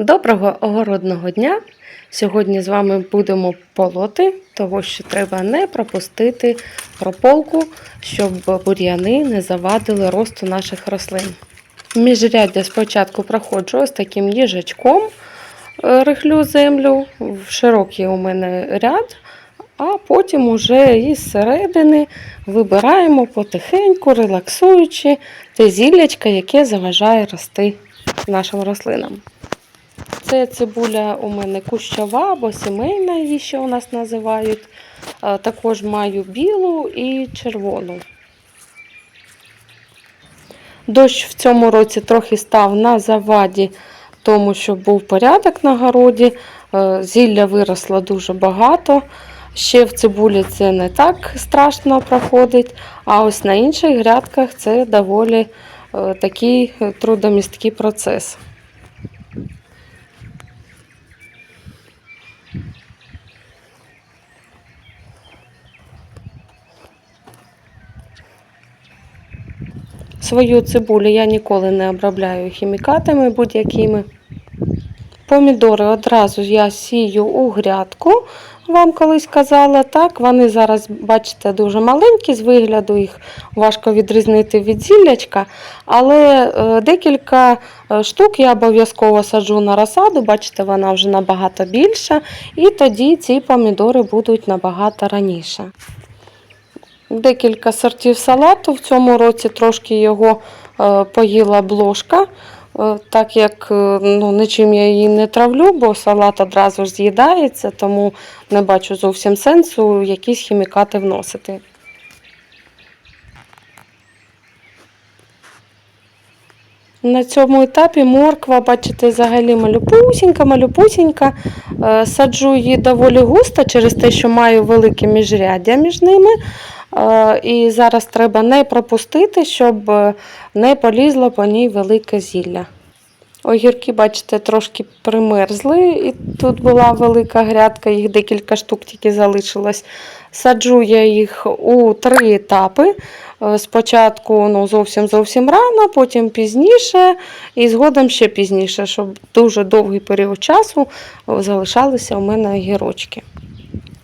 Доброго огородного дня! Сьогодні з вами будемо полоти, того що треба не пропустити прополку, щоб бур'яни не завадили росту наших рослин. Міжряддя спочатку проходжу ось таким їжачком, е, рихлю землю, широкий у мене ряд, а потім уже із середини вибираємо потихеньку, релаксуючи те зіллячко, яке заважає рости нашим рослинам. Це цибуля у мене кущова або сімейна, її ще у нас називають. Також маю білу і червону. Дощ в цьому році трохи став на заваді, тому що був порядок на городі. Зілля виросло дуже багато. Ще в цибулі це не так страшно проходить, а ось на інших грядках це доволі такий е, трудомісткий процес. Свою цибулю я ніколи не обробляю хімікатами будь-якими. Помідори одразу я сію у грядку, вам колись казала. Так, вони зараз, бачите, дуже маленькі, з вигляду їх важко відрізнити від зіллячка. Але е, декілька е, штук я обов'язково саджу на розсаду, бачите, вона вже набагато більша, і тоді ці помідори будуть набагато раніше. Декілька сортів салату. В цьому році трошки його е, поїла блошка, е, так як е, ну, нічим я її не травлю, бо салат одразу ж з'їдається, тому не бачу зовсім сенсу якісь хімікати вносити. На цьому етапі морква, бачите, взагалі малюпусінька, малюпусінька. Саджу її доволі густо через те, що маю велике міжряддя між ними. Е, І зараз треба не пропустити, щоб не полізло по ній велике зілля. Огірки, бачите, трошки примерзли, і тут була велика грядка, їх декілька штук тільки залишилось. Саджу я їх у три етапи. Е, Спочатку ну, зовсім зовсім рано, потім пізніше, і згодом ще пізніше, щоб дуже довгий період часу е, залишалися у мене огірочки.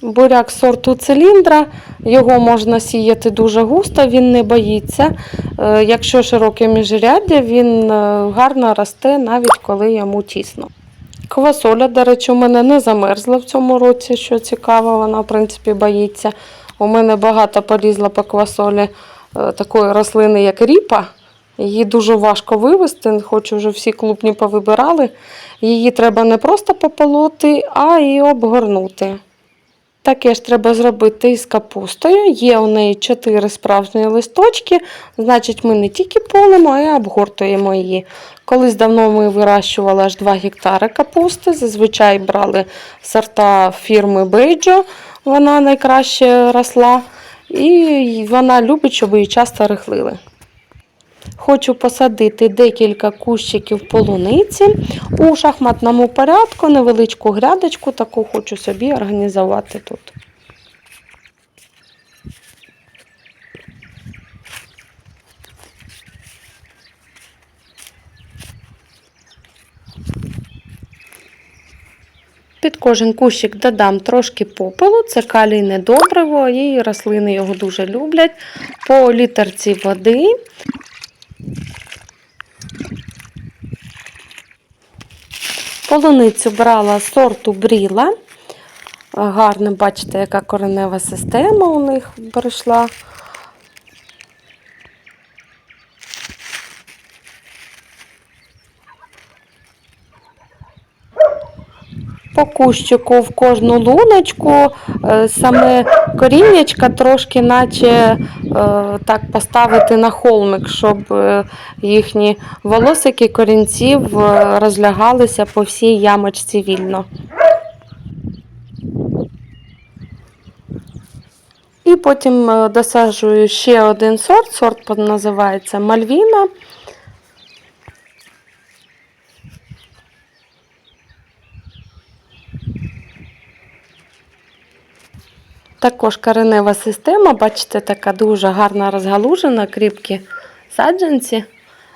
Буряк сорту циліндра, його можна сіяти дуже густо, він не боїться. Е, Якщо широке міжряддя, він е, гарно росте, навіть коли йому тісно. Квасоля, до речі, у мене не замерзла в цьому році, що цікаво, вона, в принципі, боїться. У мене багато полізло по квасолі е, такої рослини, як ріпа. Її дуже важко вивезти, хоч вже всі клубні повибирали. Її треба не просто пополоти, а й обгорнути. Таке ж треба зробити із капустою. Є у неї 4 справжні листочки, значить, ми не тільки полимо, а й обгортуємо її. Колись давно ми вирощували аж 2 гектари капусти. Зазвичай брали сорта фірми Бейджо, вона найкраще росла. І вона любить, щоб її часто рихлили. Хочу посадити декілька кущиків полуниці у шахматному порядку, невеличку грядочку, таку хочу собі організувати тут. Під кожен кущик додам трошки попелу, це калійне добриво, і рослини його дуже люблять. По літерці води. Полуницю брала сорту бріла. Гарно бачите, яка коренева система у них пройшла. По кущику в кожну луночку е, саме коріннячка трошки наче е, так поставити на холмик, щоб е, їхні волосики корінців е, розлягалися по всій ямочці вільно. І потім е, досаджую ще один сорт. Сорт називається Мальвіна. Також коренева система, бачите, така дуже гарна розгалужена, кріпкі саджанці.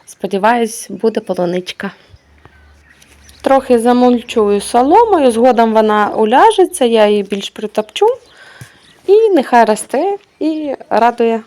Сподіваюсь, буде полоничка. трохи замульчую соломою, згодом вона уляжеться, я її більш притопчу. І нехай росте і радує